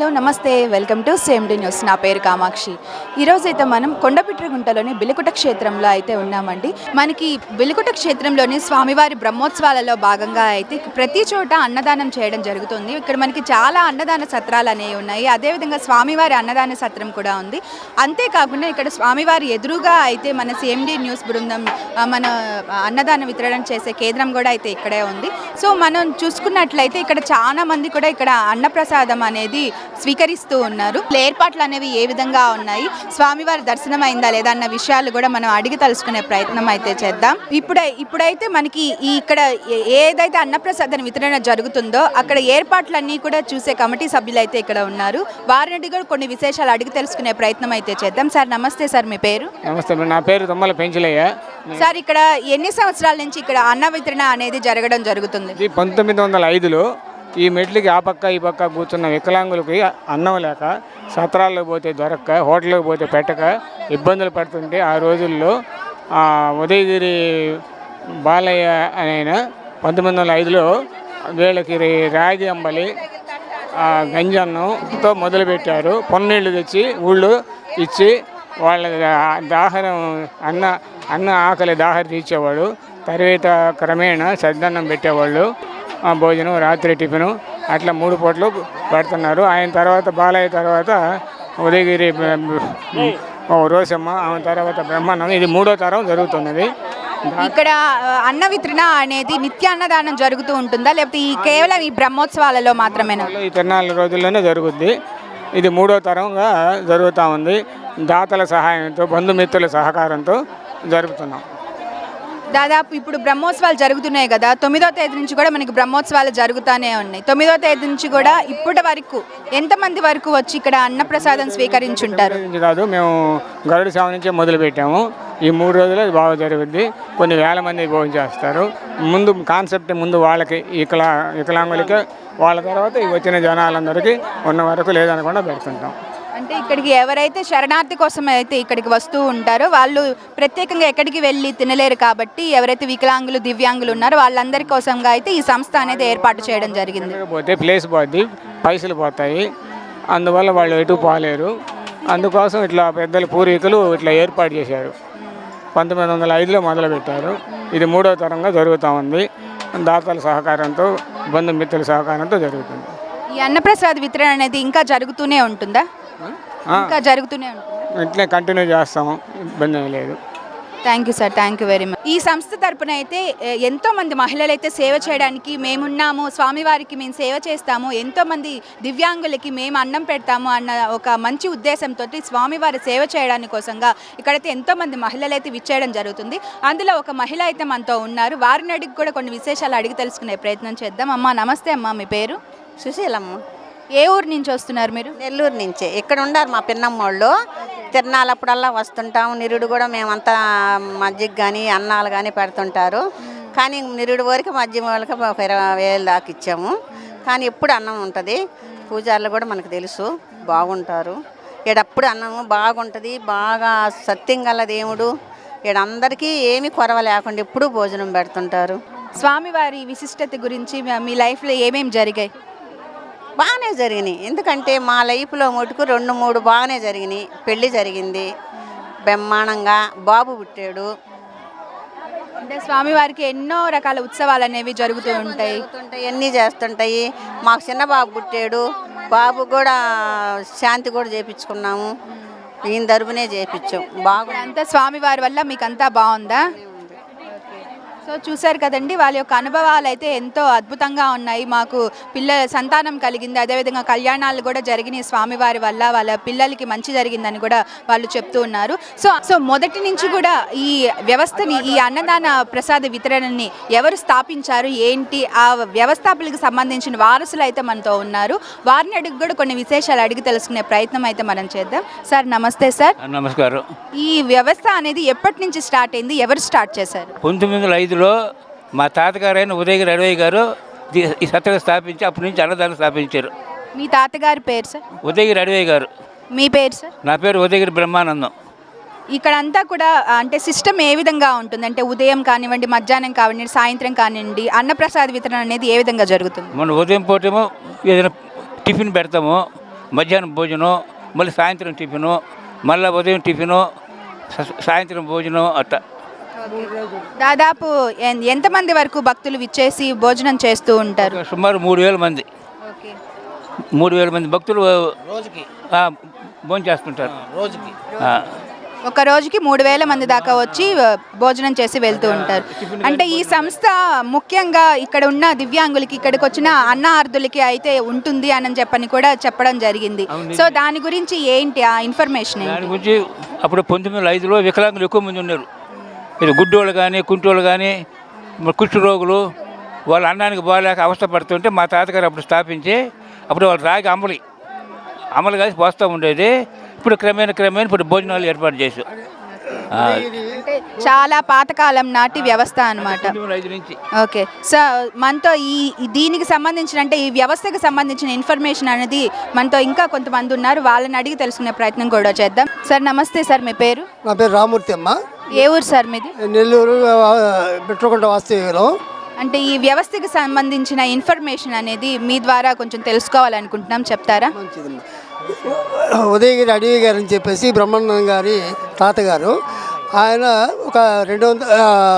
Hello నమస్తే. Welcome to సేమ్డి news. నా పేరు కామాక్షి. ఈరోజు అయితే మనం కొండపిట్రగుంటలోని బిలికుట క్షేత్రంలో అయితే ఉన్నామండి. మనకి బిలికుట క్షేత్రంలోని స్వామివారి బ్రహ్మోత్సవాలలో భాగంగా అయితే ప్రతి చోట అన్నదానం చేయడం జరుగుతుంది. ఇక్కడ మనకి చాలా అన్నదాన సత్రాలు అనేవి ఉన్నాయి. అదేవిధంగా స్వామివారి అన్నదాన సత్రం కూడా ఉంది. అంతేకాకుండా ఇక్కడ స్వామివారి ఎదురుగా అయితే మన సేమ్డి న్యూస్ బృందం మన అన్నదానం వితరణ చేసే కేంద్రం కూడా అయితే ఇక్కడే ఉంది. సో మనం చూసుకున్నట్లయితే ఇక్కడ చాలా మంది కూడా ఇక్కడ అన్నప్రసాదం అనేది స్వీకరిస్తూ ఉన్నారు. ఏర్పాట్లు అనేవి ఏ విధంగా ఉన్నాయి? స్వామివారి దర్శనం అయిందా లేదా అన్న విషయాలు కూడా మనం అడిగి తెలుసుకునే ప్రయత్నం అయితే చేద్దాం. ఇప్పుడే ఇప్పుడైతే మనకి ఈ ఇక్కడ ఏదైతే అన్నప్రసాదం వితరణ జరుగుతుందో అక్కడ ఏర్పాట్లన్నీ కూడా చూసే కమిటీ సభ్యులు అయితే ఇక్కడ ఉన్నారు. వారిని అడిగి కూడా కొన్ని విశేషాలు అడిగి తెలుసుకునే ప్రయత్నం అయితే చేద్దాం. సార్ నమస్తే సార్ మీ పేరు? నమస్తే. నా పేరు తమ్మల పెంచలయ్య. సార్ ఇక్కడ ఎన్ని సంవత్సరాల నుంచి ఇక్కడ అన్న వితరణ అనేది జరగడం జరుగుతుంది? పంతొమ్మిది వందల ఐదులో ఈ మెట్లకి ఆ పక్క ఈ పక్క కూర్చున్న వికలాంగులకి అన్నం లేక సత్రాల్లో పోతే దొరక్క హోటల్కి పోతే పెట్టక ఇబ్బందులు పడుతుంటే ఆ రోజుల్లో ఉదయగిరి బాలయ్య అనే ఆయన పంతొమ్మిది వందల ఐదులో వీళ్ళకి రాగి అంబలి గంజన్నంతో మొదలుపెట్టారు. పొన్నీళ్ళు తెచ్చి ఊళ్ళు ఇచ్చి వాళ్ళ దాహనం అన్న అన్న ఆకలి దాహరి తీర్చేవాడు. తర్వాత క్రమేణా సద్దన్నం పెట్టేవాళ్ళు. భోజనం రాత్రి టిఫిను అట్లా మూడు పూటలు పెడుతున్నారు. ఆయన తర్వాత బాలయ్య తర్వాత ఉదయగిరి రోసమ్మ ఆమె తర్వాత బ్రహ్మాండం ఇది మూడో తరం జరుగుతున్నది. ఇక్కడ అన్న వితరణ అనేది నిత్య అన్నదానం జరుగుతూ ఉంటుందా? లేకపోతే ఈ కేవలం ఈ బ్రహ్మోత్సవాలలో మాత్రమేనా? ఈ తిరునాళ్ళ రోజుల్లోనే జరుగుద్ది. ఇది మూడో తరంగా జరుగుతూ ఉంది. దాతల సహాయంతో బంధుమిత్రుల సహకారంతో జరుపుతున్నాం. దాదాపు ఇప్పుడు బ్రహ్మోత్సవాలు జరుగుతున్నాయి కదా. తొమ్మిదో తేదీ నుంచి కూడా మనకి బ్రహ్మోత్సవాలు జరుగుతూనే ఉన్నాయి. తొమ్మిదో తేదీ నుంచి కూడా ఇప్పటి వరకు ఎంతమంది వరకు వచ్చి ఇక్కడ అన్నప్రసాదం స్వీకరించుంటారు? కాదు మేము గరుడు సేవ నుంచే మొదలుపెట్టాము. ఈ మూడు రోజులు బాగా జరుగుద్ది. కొన్ని వేల మంది భోజనం చేస్తారు. ముందు కాన్సెప్ట్ ముందు వాళ్ళకి వికలా వికలాంగులకి వాళ్ళ తర్వాత వచ్చిన జనాలందరికీ ఉన్న వరకు లేదనకుండా పెడుతుంటాం. అంటే ఇక్కడికి ఎవరైతే శరణార్థి కోసం అయితే ఇక్కడికి వస్తూ ఉంటారో వాళ్ళు ప్రత్యేకంగా ఎక్కడికి వెళ్ళి తినలేరు కాబట్టి ఎవరైతే వికలాంగులు దివ్యాంగులు ఉన్నారో వాళ్ళందరి కోసంగా అయితే ఈ సంస్థ అనేది ఏర్పాటు చేయడం జరిగింది. పోతే ప్లేస్ పోద్ది పైసలు పోతాయి. అందువల్ల వాళ్ళు ఎటు పోలేరు. అందుకోసం ఇట్లా పెద్దల పూర్వీకులు ఇట్లా ఏర్పాటు చేశారు. పంతొమ్మిది వందల ఐదులో మొదలుపెట్టారు. ఇది మూడో తరంగా జరుగుతూ ఉంది. దాతల సహకారంతో బంధుమిత్రుల సహకారంతో జరుగుతుంది. ఈ అన్నప్రసాద్ వితరణ అనేది ఇంకా జరుగుతూనే ఉంటుందా? ఇంకా జరుగుతూనే ఉంటుందా? ఇట్లే కంటిన్యూ చేస్తాము ఇబ్బంది లేదు. Thank you sir thank you very much ఈ సంస్థ తరపున అయితే ఎంతో మంది మహిళలు అయితే సేవ చేయడానికి మేమున్నాము స్వామివారికి మేము సేవ చేస్తాము ఎంతో మంది దివ్యాంగులకి మేము అన్నం పెడతాము అన్న ఒక మంచి ఉద్దేశంతో స్వామివారి సేవ చేయడానికి కోసంగా ఇక్కడైతే ఎంతో మంది మహిళలు అయితే విచ్చేయడం జరుగుతుంది. అందులో ఒక మహిళ అయితే మనతో ఉన్నారు. వారిని అడిగి కూడా కొన్ని విశేషాలు అడిగి తెలుసుకునే ప్రయత్నం చేద్దాం. అమ్మా నమస్తే అమ్మా మీ పేరు? సుశీలమ్మ. ఏ ఊరు నుంచి వస్తున్నారు మీరు? నెల్లూరు నుంచే. ఇక్కడ ఉండారు మా పిన్నమ్మోళ్ళు. తిరణాలప్పుడల్లా వస్తుంటాం నిరుడు కూడా మేమంతా మజ్జిగ కానీ అన్నాలు కానీ పెడుతుంటారు. కానీ నిరుడు వరకు మజ్జిగ వాళ్ళకి ఒక ఇరవై వేలు దాకా ఇచ్చాము. కానీ ఎప్పుడు అన్నం ఉంటుంది. పూజారులు కూడా మనకు తెలుసు. బాగుంటారు. ఈడప్పుడు అన్నం బాగుంటుంది. బాగా సత్యం గల దేవుడు. ఈడందరికీ ఏమీ కొరవ లేకుండా ఎప్పుడూ భోజనం పెడుతుంటారు. స్వామివారి విశిష్టత గురించి మీ- మీ లైఫ్లో ఏమేమి జరిగాయి? బాగానే జరిగినాయి. ఎందుకంటే మా లైఫ్లో మటుకు రెండు మూడు బాగానే జరిగినాయి. పెళ్ళి జరిగింది. బ్రహ్మాండంగా బాబు పుట్టాడు. అంటే స్వామివారికి ఎన్నో రకాల ఉత్సవాలు అనేవి జరుగుతూ ఉంటాయి. జరుగుతుంటాయి. అన్నీ చేస్తుంటాయి. మాకు చిన్న బాబు పుట్టాడు. బాబు కూడా శాంతి కూడా చేపించుకున్నాము. ఈయన తరపునే చేపించాం. బాగు అంతా స్వామివారి వల్ల మీకు అంతా బాగుందా? సో చూశారు కదండి వాళ్ళ యొక్క అనుభవాలు అయితే ఎంతో అద్భుతంగా ఉన్నాయి. మాకు పిల్ల సంతానం కలిగింది అదేవిధంగా కళ్యాణాలు కూడా జరిగినాయి స్వామివారి వల్ల వాళ్ళ పిల్లలకి మంచి జరిగిందని కూడా వాళ్ళు చెప్తూ ఉన్నారు. సో సో మొదటి నుంచి కూడా ఈ వ్యవస్థని ఈ అన్నదాన ప్రసాద వితరణని ఎవరు స్థాపించారు ఏంటి ఆ వ్యవస్థాపకులకు సంబంధించిన వారసులు అయితే మనతో ఉన్నారు. వారిని అడిగి కూడా కొన్ని విశేషాలు అడిగి తెలుసుకునే ప్రయత్నం అయితే మనం చేద్దాం. సార్ నమస్తే సార్. నమస్కారం. ఈ వ్యవస్థ అనేది ఎప్పటి నుంచి స్టార్ట్ అయింది? ఎవరు స్టార్ట్ చేశారు? పంతొమ్మిది వందల ఐదులో మా తాతగారైన ఉదయగిరి అడవయ్య గారు ఈ సత్రం స్థాపించి అప్పటి నుంచి అన్నదానం స్థాపించారు. మీ తాతగారి పేరు సార్? ఉదయగిరి అడవయ్య గారు. మీ పేరు సార్? నా పేరు ఉదయగిరి బ్రహ్మానందం. ఇక్కడ అంతా కూడా అంటే సిస్టమ్ ఏ విధంగా ఉంటుంది? అంటే ఉదయం కానివ్వండి మధ్యాహ్నం కానివ్వండి సాయంత్రం కానివ్వండి అన్నప్రసాద వితరణ అనేది ఏ విధంగా జరుగుతుంది? మన ఉదయం పూటేమో ఏదైనా టిఫిన్ పెడతాము మధ్యాహ్నం భోజనం మళ్ళీ సాయంత్రం టిఫిను మళ్ళీ ఉదయం టిఫిను సాయంత్రం భోజనం అట్ట. దాదాపు ఎంతమంది వరకు భక్తులు విచ్చేసి భోజనం చేస్తూ ఉంటారు? సుమారు మూడు వేల మంది. ఓకే. మూడు వేల మంది భక్తులు రోజుకి? భోజనం చేస్తుంటారు. రోజుకి? ఒక రోజుకి మూడు వేల మంది దాకా వచ్చి భోజనం చేసి వెళ్తూ ఉంటారు. అంటే ఈ సంస్థ ముఖ్యంగా ఇక్కడ ఉన్న దివ్యాంగులకి ఇక్కడికి వచ్చిన అన్నార్థులకి అయితే ఉంటుంది అని చెప్పని కూడా చెప్పడం జరిగింది. సో దాని గురించి ఏంటి ఆ ఇన్ఫర్మేషన్ ఏంటి? దాని గురించి అప్పుడు పంతొమ్మిది వందల ఐదులో వికలాంగులు ఎక్కువ మంది ఉన్నారు. ఇది గుడ్డోళ్ళు కానీ కుంటోళ్ళు కానీ కుష్టు రోగులు వాళ్ళ అన్నానికి బాగాలేక అవస్థ పడుతుంటే మా తాతగారు అప్పుడు స్థాపించి అప్పుడు వాళ్ళు రాగి అమలి అమలు కాసి పోస్తూ ఉండేది. ఇప్పుడు క్రమేణా క్రమేణా ఇప్పుడు భోజనాలు ఏర్పాటు అంటే చాలా పాతకాలం నాటి వ్యవస్థ నుంచి. ఓకే. సో మనతో ఈ ఈ దీనికి సంబంధించిన అంటే ఈ వ్యవస్థకు సంబంధించిన ఇన్ఫర్మేషన్ అనేది మనతో ఇంకా కొంతమంది ఉన్నారు. వాళ్ళని అడిగి తెలుసుకునే ప్రయత్నం కూడా చేద్దాం. సార్ నమస్తే సార్ మీ పేరు? నా పేరు రామూర్తి అమ్మ. ఏ ఊరు సార్ మీది? నెల్లూరు ఆ, బిట్రకుంట వాస్తవ్యంలో. అంటే ఈ వ్యవస్థకి సంబంధించిన ఇన్ఫర్మేషన్ అనేది మీ ద్వారా కొంచెం తెలుసుకోవాలనుకుంటున్నాం చెప్తారా? ఉదయగిరి అడవి గారు అని చెప్పేసి బ్రహ్మానందం గారి తాతగారు. ఆయన ఒక రెండు వందల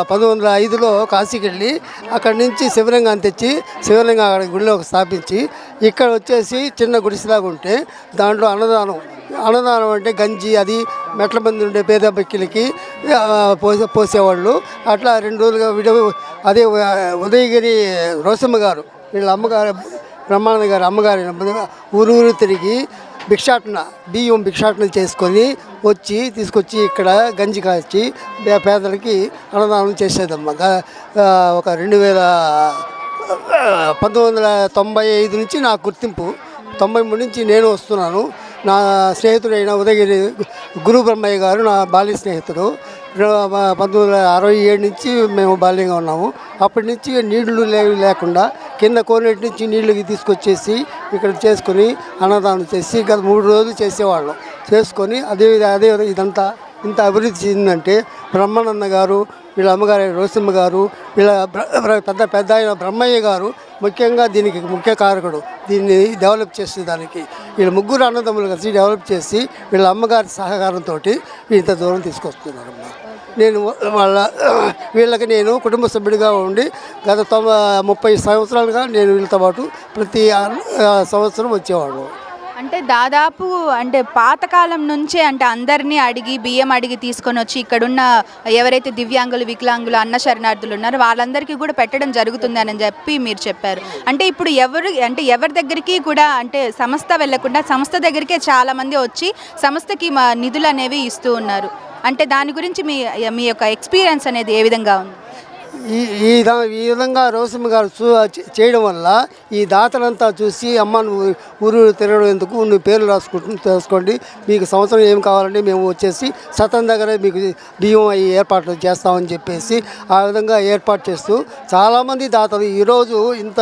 పంతొమ్మిది వందల ఐదులో కాశీకి వెళ్ళి అక్కడి నుంచి శివలింగాన్ని తెచ్చి శివలింగం అక్కడ గుడిలో సాపించి ఇక్కడ వచ్చేసి చిన్న గుడిసెలాగా ఉంటే దాంట్లో అన్నదానం అన్నదానం అంటే గంజి అది మెట్ల మంది ఉండే పేద బిక్కిలకి పోసే పోసేవాళ్ళు. అట్లా రెండు రోజులుగా విడవ అదే ఉదయగిరి రోసమ్మ గారు వీళ్ళ అమ్మగారు బ్రహ్మానంద గారు అమ్మగారి ఊరు ఊరు తిరిగి భిక్షాటన బియ్యం భిక్షాటన చేసుకొని వచ్చి తీసుకొచ్చి ఇక్కడ గంజి కాచి పేదలకి అన్నదానం చేసేదమ్మా. ఒక రెండు వేల పంతొమ్మిది వందల తొంభై ఐదు నుంచి నా గుర్తింపు తొంభై మూడు నుంచి నేను వస్తున్నాను. నా స్నేహితుడైన ఉదయగిరి గురు బ్రహ్మయ్య గారు నా బాల్య స్నేహితుడు. పంతొమ్మిది వందల అరవై ఏడు నుంచి మేము బాల్యంగా ఉన్నాము. అప్పటి నుంచి నీళ్ళు లేవి లేకుండా కింద కోనేటి నుంచి నీళ్ళకి తీసుకొచ్చేసి ఇక్కడ చేసుకొని అన్నదానం చేసి గత మూడు రోజులు చేసేవాళ్ళం. చేసుకొని అదే అదే ఇదంతా ఇంత అభివృద్ధి చెందిందంటే బ్రహ్మానంద గారు వీళ్ళ అమ్మగారు రోసమ్మ గారు వీళ్ళ పెద్ద పెద్ద ఆయన బ్రహ్మయ్య గారు ముఖ్యంగా దీనికి ముఖ్య కారకుడు. దీన్ని డెవలప్ చేసే దానికి వీళ్ళ ముగ్గురు అన్నదమ్ములు కలిసి డెవలప్ చేసి వీళ్ళ అమ్మగారి సహకారంతో ఇంత దూరం తీసుకొస్తున్నారు నేను వాళ్ళ వీళ్ళకి నేను కుటుంబ సభ్యుడిగా ఉండి గత తొంభై ముప్పై సంవత్సరాలుగా నేను వీళ్ళతో పాటు ప్రతి సంవత్సరం వచ్చేవాడు అంటే దాదాపు అంటే పాతకాలం నుంచే అంటే అందరినీ అడిగి బియ్యం అడిగి తీసుకొని వచ్చి ఇక్కడున్న ఎవరైతే దివ్యాంగులు వికలాంగులు అన్న శరణార్థులు ఉన్నారో వాళ్ళందరికీ కూడా పెట్టడం జరుగుతుంది అని చెప్పి మీరు చెప్పారు. అంటే ఇప్పుడు ఎవరు అంటే ఎవరి దగ్గరికి కూడా అంటే సంస్థ వెళ్ళకుండా సంస్థ దగ్గరికే చాలా మంది వచ్చి సంస్థకి మా నిధులు అనేవి ఇస్తూ ఉన్నారు. అంటే దాని గురించి మీ మీ యొక్క ఎక్స్పీరియన్స్ అనేది ఏ విధంగా ఉంది? ఈ ఈ ఈ విధంగా రోసమ్మ గారు చూ చేయడం వల్ల ఈ దాతలంతా చూసి అమ్మ నువ్వు ఊరు తిరగడం ఎందుకు? నువ్వు పేర్లు రాసుకుంటు తెలుసుకోండి మీకు సంవత్సరం ఏం కావాలంటే మేము వచ్చేసి సతం దగ్గర మీకు బియ్యం అవి ఏర్పాట్లు చేస్తామని చెప్పేసి ఆ విధంగా ఏర్పాటు చేస్తూ చాలామంది దాతలు ఈరోజు ఇంత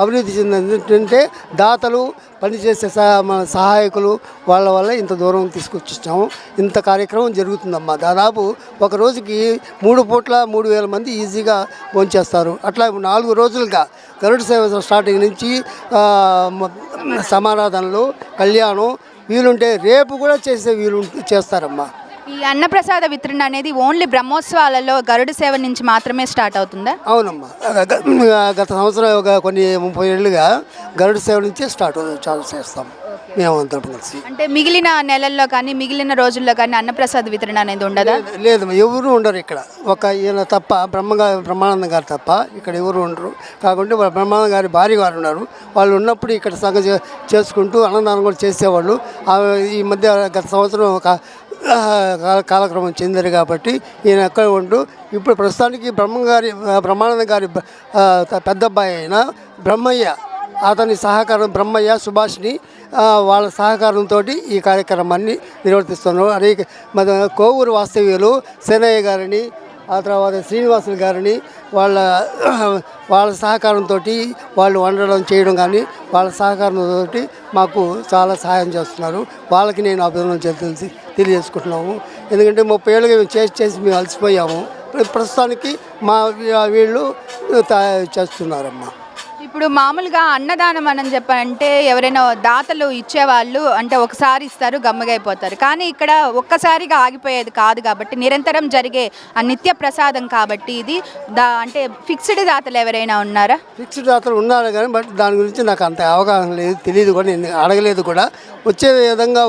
అభివృద్ధి చెందిందంటే దాతలు పనిచేసే మన సహాయకులు వాళ్ళ వల్ల ఇంత దూరం తీసుకొచ్చాము ఇంత కార్యక్రమం జరుగుతుందమ్మా. దాదాపు ఒక రోజుకి మూడు పూట్ల మూడు వేల మంది ఈజీగా భోంచేస్తారు. అట్లా నాలుగు రోజులుగా గరుడ సేవ స్టార్టింగ్ నుంచి సమారాధనలు కళ్యాణం వీలుంటే రేపు కూడా చేసే వీలు చేస్తారమ్మా. ఈ అన్నప్రసాద వితరణ అనేది ఓన్లీ బ్రహ్మోత్సవాలలో గరుడ సేవ నుంచి మాత్రమే స్టార్ట్ అవుతుందా? అవునమ్మా. గత సంవత్సరం ఒక కొన్ని ముప్పై ఏళ్ళుగా గరుడ సేవ నుంచే స్టార్ట్ చాలా చేస్తాం. మేము అందరం కలిసి. అంటే మిగిలిన నెలల్లో కానీ మిగిలిన రోజుల్లో కానీ అన్నప్రసాద వితరణ అనేది ఉండదా? లేదు ఎవరు ఉండరు ఇక్కడ. ఒక ఈయన తప్ప బ్రహ్మగా బ్రహ్మానందం గారు తప్ప ఇక్కడ ఎవరు ఉండరు. కాకుంటే వాళ్ళ బ్రహ్మానందం గారి భార్య గారు ఉన్నారు. వాళ్ళు ఉన్నప్పుడు ఇక్కడ సంగ చేసుకుంటూ అన్నదానం కూడా చేసేవాళ్ళు. ఈ మధ్య గత సంవత్సరం ఒక కాలక్రమం చెందారు కాబట్టి ఈయన ఎక్కడ ఉంటూ ఇప్పుడు ప్రస్తుతానికి బ్రహ్మగారి బ్రహ్మానంద గారి బ- పెద్ద అబ్బాయి అయిన బ్రహ్మయ్య అతని సహకారం బ్రహ్మయ్య సుభాష్ని వాళ్ళ సహకారంతో ఈ కార్యక్రమాన్ని నిర్వర్తిస్తున్నారు. అనేక మన కోవూరు వాస్తవ్యులు సేనయ్య గారిని ఆ తర్వాత శ్రీనివాసులు గారిని వాళ్ళ వాళ్ళ సహకారంతో వాళ్ళు వండడం చేయడం కానీ వాళ్ళ సహకారంతో మాకు చాలా సహాయం చేస్తున్నారు. వాళ్ళకి నేను అభినందనలు తెలిసి తెలియజేసుకుంటున్నాము. ఎందుకంటే ముప్పై ఏళ్ళుగా మేము చేసి చేసి మేము అలసిపోయాము. ప్రస్తుతానికి మా వీళ్ళు తా- చేస్తున్నారమ్మా. ఇప్పుడు మామూలుగా అన్నదానం అని చెప్పంటే ఎవరైనా దాతలు ఇచ్చేవాళ్ళు అంటే ఒకసారి ఇస్తారు గమ్మగైపోతారు కానీ ఇక్కడ ఒక్కసారిగా ఆగిపోయేది కాదు కాబట్టి నిరంతరం జరిగే ఆ నిత్య ప్రసాదం కాబట్టి ఇది దా అంటే ఫిక్స్డ్ దాతలు ఎవరైనా ఉన్నారా? ఫిక్స్డ్ దాతలు ఉన్నారు కానీ బట్ దాని గురించి నాకు అంత అవగాహన లేదు తెలియదు కూడా నేను అడగలేదు కూడా. వచ్చే విధంగా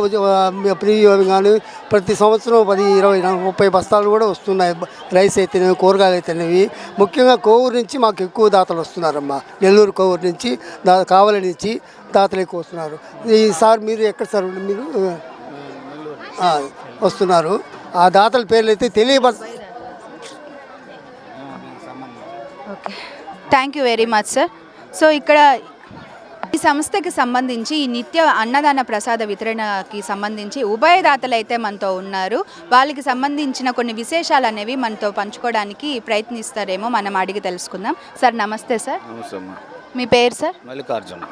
ప్రీవియం కానీ ప్రతి సంవత్సరం పది ఇరవై ముప్పై బస్తాలు కూడా వస్తున్నాయి. రైస్ అయితేనేవి కూరగాయలు అయితేనేవి ముఖ్యంగా కోవూరు నుంచి మాకు ఎక్కువ దాతలు వస్తున్నారమ్మా. నెల్లూరు కోవూరు నుంచి దా కావలి నుంచి దాతలు ఎక్కువ వస్తున్నారు ఈసారి మీరు ఎక్కడ సార్ మీరు వస్తున్నారు. ఆ దాతల పేర్లు అయితే తెలియబడ okay. Thank you very much sir so ఇక్కడ ఈ సంస్థకి సంబంధించి ఈ నిత్య అన్నదాన ప్రసాద వితరణకి సంబంధించి ఉభయదాతలు అయితే మనతో ఉన్నారు. వాళ్ళకి సంబంధించిన కొన్ని విశేషాలు అనేవి మనతో పంచుకోవడానికి ప్రయత్నిస్తారేమో మనం అడిగి తెలుసుకుందాం. సార్ నమస్తే సార్ మీ పేరు సార్? మల్లికార్జున.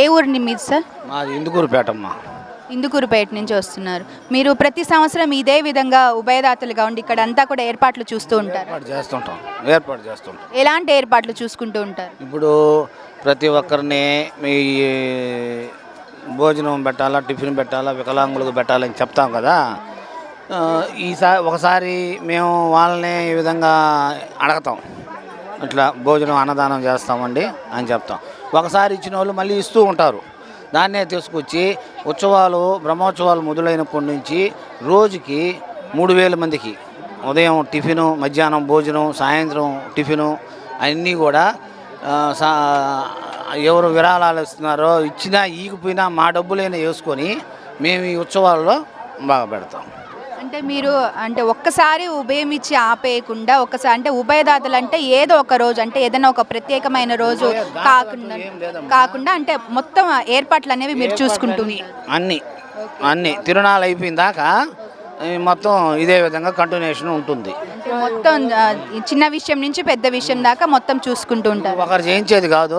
ఏ ఊరిని మీది సార్? మాది ఇందుకూరుపేటమ్మా. ఇందుకూరుపేట నుంచి వస్తున్నారు. మీరు ప్రతి సంవత్సరం ఇదే విధంగా ఉభయదాతలుగా ఉండి ఇక్కడ అంతా కూడా ఏర్పాట్లు చూస్తూ ఉంటారు. ఏర్పాటు చేస్తుంటాం. ఏర్పాటు చేస్తుంటాం. ఎలాంటి ఏర్పాట్లు చూసుకుంటూ ఉంటారు? ఇప్పుడు ప్రతి ఒక్కరిని మీ భోజనం పెట్టాలా టిఫిన్ పెట్టాలా వికలాంగులకు పెట్టాలని చెప్తాం కదా. ఈసారి ఒకసారి మేము వాళ్ళని ఈ విధంగా అడగతాం. ఇట్లా భోజనం అన్నదానం చేస్తామండి అని చెప్తాం. ఒకసారి ఇచ్చిన వాళ్ళు మళ్ళీ ఇస్తూ ఉంటారు. దాన్నే తీసుకొచ్చి ఉత్సవాలు బ్రహ్మోత్సవాలు మొదలైనప్పటి నుంచి రోజుకి మూడు వేల మందికి ఉదయం టిఫిను మధ్యాహ్నం భోజనం సాయంత్రం టిఫిను అన్నీ కూడా సా ఎవరు విరాళాలు ఇస్తున్నారో ఇచ్చినా ఈగిపోయినా మా డబ్బులైనా వేసుకొని మేము ఈ ఉత్సవాల్లో బాగా పెడతాం. అంటే మీరు అంటే ఒక్కసారి ఉభయం ఇచ్చి ఆపేయకుండా ఒక్కసారి అంటే ఉభయదాతలు అంటే ఏదో ఒక రోజు అంటే ఏదైనా ఒక ప్రత్యేకమైన రోజు కాకుండా కాకుండా అంటే మొత్తం ఏర్పాట్లు అనేవి మీరు చూసుకుంటున్నారు అన్నీ అన్నీ తిరునాళ్ళు అయిపోయిన దాకా మొత్తం ఇదే విధంగా కంటిన్యూషన్ ఉంటుంది. మొత్తం చిన్న విషయం నుంచి పెద్ద విషయం దాకా మొత్తం చూసుకుంటూ ఉంటారు. ఒకరు చేయించేది కాదు.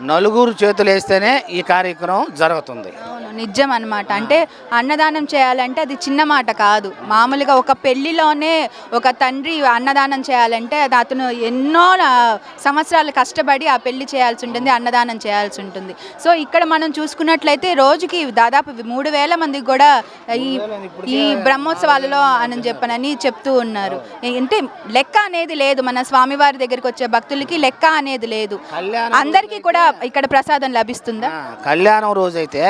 నలుగురు చేతులు వేస్తేనే ఈ కార్యక్రమం జరుగుతుంది. అవును నిజం అన్నమాట. అంటే అన్నదానం చేయాలంటే అది చిన్న మాట కాదు. మామూలుగా ఒక పెళ్ళిలోనే ఒక తండ్రి అన్నదానం చేయాలంటే అది అతను ఎన్నో ఆ, సంవత్సరాలు కష్టపడి ఆ పెళ్ళి చేయాల్సి ఉంటుంది అన్నదానం చేయాల్సి ఉంటుంది. సో ఇక్కడ మనం చూసుకున్నట్లయితే రోజుకి దాదాపు మూడు వేల మందికి కూడా ఈ ఈ బ్రహ్మోత్సవాలలో అని చెప్పనని చెప్తూ ఉన్నారు. అంటే లెక్క అనేది లేదు. మన స్వామివారి దగ్గరికి వచ్చే భక్తులకి లెక్క అనేది లేదు. అందరికీ కూడా ఇక్కడ ప్రసాదం లభిస్తుందా? కళ్యాణం రోజైతే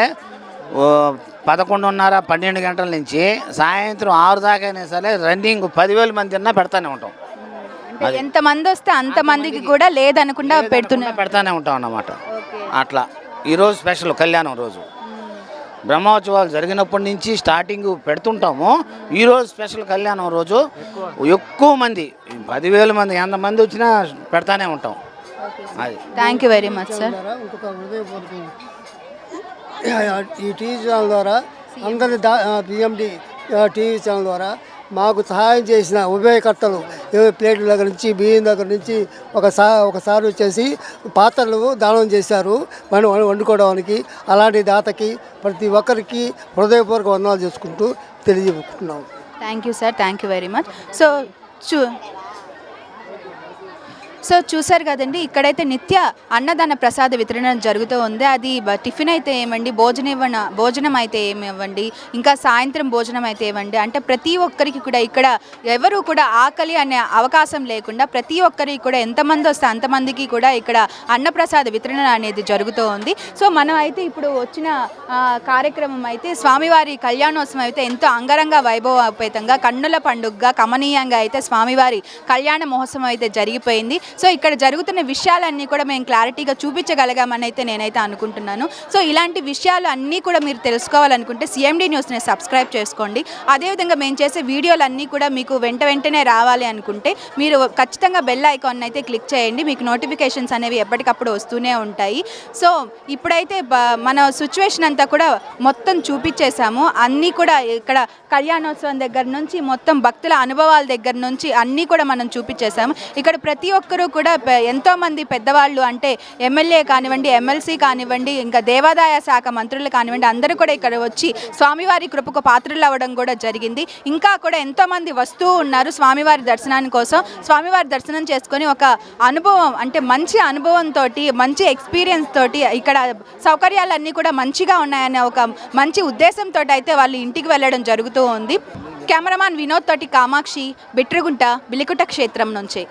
పదకొండున్నర పన్నెండు గంటల నుంచి సాయంత్రం ఆరు దాకా అయినా సరే రన్నింగ్ పదివేల మంది అన్నా పెడతానే ఉంటాం. ఎంత మంది వస్తే అంత మందికి కూడా లేదనకుండా పెడుతున్నారు. పెడతానే ఉంటాం అన్నమాట. అట్లా. ఈరోజు స్పెషల్ కళ్యాణం రోజు. బ్రహ్మోత్సవాలు జరిగినప్పటి నుంచి స్టార్టింగ్ పెడుతుంటాము. ఈరోజు స్పెషల్ కళ్యాణం రోజు ఎక్కువ మంది పదివేల మంది ఎంతమంది వచ్చినా పెడతానే ఉంటాం. అది. Thank you very much sir ద్వారా ఇంకొక హృదయపూర్వకం ఈ టీవీ ఛానల్ ద్వారా అందరి దా పిఎండి టీవీ ఛానల్ ద్వారా మాకు సహాయం చేసిన ఉభయకర్తలు ఏ ప్లేట్ల దగ్గర నుంచి బియ్యం దగ్గర నుంచి ఒకసా ఒకసారి వచ్చేసి పాత్రలు దానం చేశారు. మనం వండుకోవడానికి అలాంటి దాతకి ప్రతి ఒక్కరికి హృదయపూర్వక వందనాలు చేసుకుంటూ తెలియజేస్తున్నాం. Thank you sir thank you very much so chew so చూసారు కదండి ఇక్కడైతే నిత్య అన్నదాన ప్రసాద వితరణ జరుగుతూ ఉంది. అది టిఫిన్ అయితే ఏమండి భోజనం ఇవ్వన భోజనం అయితే ఏమివ్వండి ఇంకా సాయంత్రం భోజనం అయితే ఇవ్వండి అంటే ప్రతి ఒక్కరికి కూడా ఇక్కడ ఎవరు కూడా ఆకలి అనే అవకాశం లేకుండా ప్రతి ఒక్కరికి కూడా ఎంతమంది వస్తే అంతమందికి కూడా ఇక్కడ అన్నప్రసాద వితరణ అనేది జరుగుతూ ఉంది. సో మనం అయితే ఇప్పుడు వచ్చిన కార్యక్రమం అయితే స్వామివారి కళ్యాణోత్సవం అయితే ఎంతో అంగరంగ వైభవోపేతంగా కన్నుల పండుగగా కమనీయంగా అయితే స్వామివారి కళ్యాణ మహోత్సవం అయితే జరిగిపోయింది. సో ఇక్కడ జరుగుతున్న విషయాలన్నీ కూడా మేము క్లారిటీగా చూపించగలిగామని అయితే నేనైతే అనుకుంటున్నాను. సో ఇలాంటి విషయాలు అన్నీ కూడా మీరు తెలుసుకోవాలనుకుంటే సిఎండి న్యూస్ని సబ్స్క్రైబ్ చేసుకోండి. అదేవిధంగా మేము చేసే వీడియోలు అన్నీ కూడా మీకు వెంట వెంటనే రావాలి అనుకుంటే మీరు ఖచ్చితంగా బెల్ ఐకాన్ అయితే క్లిక్ చేయండి. మీకు నోటిఫికేషన్స్ అనేవి ఎప్పటికప్పుడు వస్తూనే ఉంటాయి. సో ఇప్పుడైతే మన సిచ్యువేషన్ అంతా కూడా మొత్తం చూపించేశాము. అన్నీ కూడా ఇక్కడ కళ్యాణోత్సవం దగ్గర నుంచి మొత్తం భక్తుల అనుభవాల దగ్గర నుంచి అన్నీ కూడా మనం చూపించేశాము. ఇక్కడ ప్రతి ఒక్కరు అందరూ కూడా ఎంతోమంది పెద్దవాళ్ళు అంటే ఎమ్మెల్యే కానివ్వండి ఎమ్మెల్సీ కానివ్వండి ఇంకా దేవాదాయ శాఖ మంత్రులు కానివ్వండి అందరూ కూడా ఇక్కడ వచ్చి స్వామివారి కృపకు పాత్రలు అవ్వడం కూడా జరిగింది. ఇంకా కూడా ఎంతోమంది వస్తూ ఉన్నారు స్వామివారి దర్శనాని కోసం. స్వామివారి దర్శనం చేసుకొని ఒక అనుభవం అంటే మంచి అనుభవంతో మంచి ఎక్స్పీరియన్స్ తోటి ఇక్కడ సౌకర్యాలన్నీ కూడా మంచిగా ఉన్నాయనే ఒక మంచి ఉద్దేశంతో అయితే వాళ్ళు ఇంటికి వెళ్ళడం జరుగుతూ ఉంది. కెమెరామాన్ వినోద్ తోటి కామాక్షి బిట్రగుంట బిలికుట క్షేత్రం నుంచి.